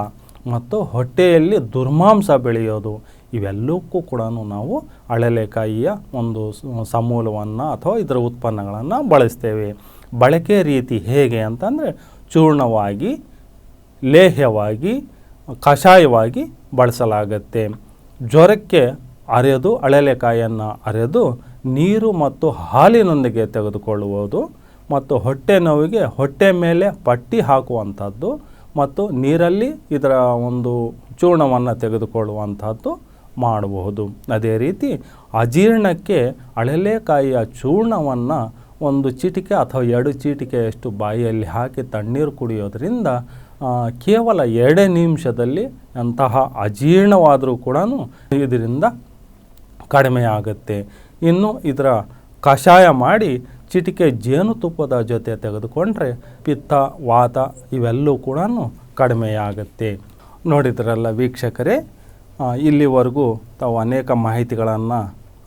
ಮತ್ತು ಹೊಟ್ಟೆಯಲ್ಲಿ ದುರ್ಮಾಂಸ ಬೆಳೆಯೋದು ಇವೆಲ್ಲಕ್ಕೂ ಕೂಡ ನಾವು ಅಳಲೆಕಾಯಿಯ ಒಂದು ಸಮೂಲವನ್ನು ಅಥವಾ ಇದರ ಉತ್ಪನ್ನಗಳನ್ನು ಬಳಸ್ತೇವೆ. ಬಳಕೆ ರೀತಿ ಹೇಗೆ ಅಂತಂದರೆ ಚೂರ್ಣವಾಗಿ, ಲೇಹ್ಯವಾಗಿ, ಕಷಾಯವಾಗಿ ಬಳಸಲಾಗತ್ತೆ. ಜ್ವರಕ್ಕೆ ಅರೆದು ಅಳಲೆಕಾಯನ್ನು ಅರೆದು ನೀರು ಮತ್ತು ಹಾಲಿನೊಂದಿಗೆ ತೆಗೆದುಕೊಳ್ಳುವುದು ಮತ್ತು ಹೊಟ್ಟೆ ನೋವಿಗೆ ಹೊಟ್ಟೆ ಮೇಲೆ ಪಟ್ಟಿ ಹಾಕುವಂಥದ್ದು ಮತ್ತು ನೀರಲ್ಲಿ ಇದರ ಒಂದು ಚೂರ್ಣವನ್ನು ತೆಗೆದುಕೊಳ್ಳುವಂಥದ್ದು ಮಾಡಬಹುದು ಅದೇ ರೀತಿ ಅಜೀರ್ಣಕ್ಕೆ ಅಳಲೆಕಾಯಿಯ ಚೂರ್ಣವನ್ನು ಒಂದು ಚಿಟಿಕೆ ಅಥವಾ ಎರಡು ಚೀಟಿಕೆಯಷ್ಟು ಬಾಯಿಯಲ್ಲಿ ಹಾಕಿ ತಣ್ಣೀರು ಕುಡಿಯೋದರಿಂದ ಕೇವಲ ಎರಡೇ ನಿಮಿಷದಲ್ಲಿ ಅಂತಹ ಅಜೀರ್ಣವಾದರೂ ಕೂಡ ಇದರಿಂದ ಕಡಿಮೆ ಆಗುತ್ತೆ ಇನ್ನು ಇದರ ಕಷಾಯ ಮಾಡಿ ಚಿಟಿಕೆ ಜೇನುತುಪ್ಪದ ಜೊತೆ ತೆಗೆದುಕೊಂಡ್ರೆ ಪಿತ್ತ, ವಾತ ಇವೆಲ್ಲವೂ ಕೂಡ ಕಡಿಮೆಯಾಗುತ್ತೆ. ನೋಡಿದ್ರಲ್ಲ ವೀಕ್ಷಕರೇ ಇಲ್ಲಿವರೆಗೂ ತಾವು ಅನೇಕ ಮಾಹಿತಿಗಳನ್ನು,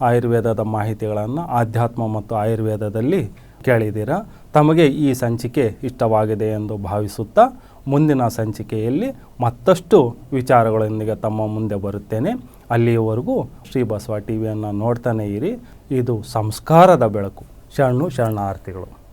ಆಯುರ್ವೇದದ ಮಾಹಿತಿಗಳನ್ನು ಆಧ್ಯಾತ್ಮ ಮತ್ತು ಆಯುರ್ವೇದದಲ್ಲಿ ಕೇಳಿದ್ದೀರಾ? ತಮಗೆ ಈ ಸಂಚಿಕೆ ಇಷ್ಟವಾಗಿದೆ ಎಂದು ಭಾವಿಸುತ್ತಾ ಮುಂದಿನ ಸಂಚಿಕೆಯಲ್ಲಿ ಮತ್ತಷ್ಟು ವಿಚಾರಗಳೊಂದಿಗೆ ತಮ್ಮ ಮುಂದೆ ಬರುತ್ತೇನೆ. ಅಲ್ಲಿಯವರೆಗೂ ಶ್ರೀ ಬಸವ ಟಿ ವಿಯನ್ನು ನೋಡ್ತಾನೆ ಇರಿ. ಇದು ಸಂಸ್ಕಾರದ ಬೆಳಕು. ಶರಣು ಶರಣಾರ್ಥಿಗಳು.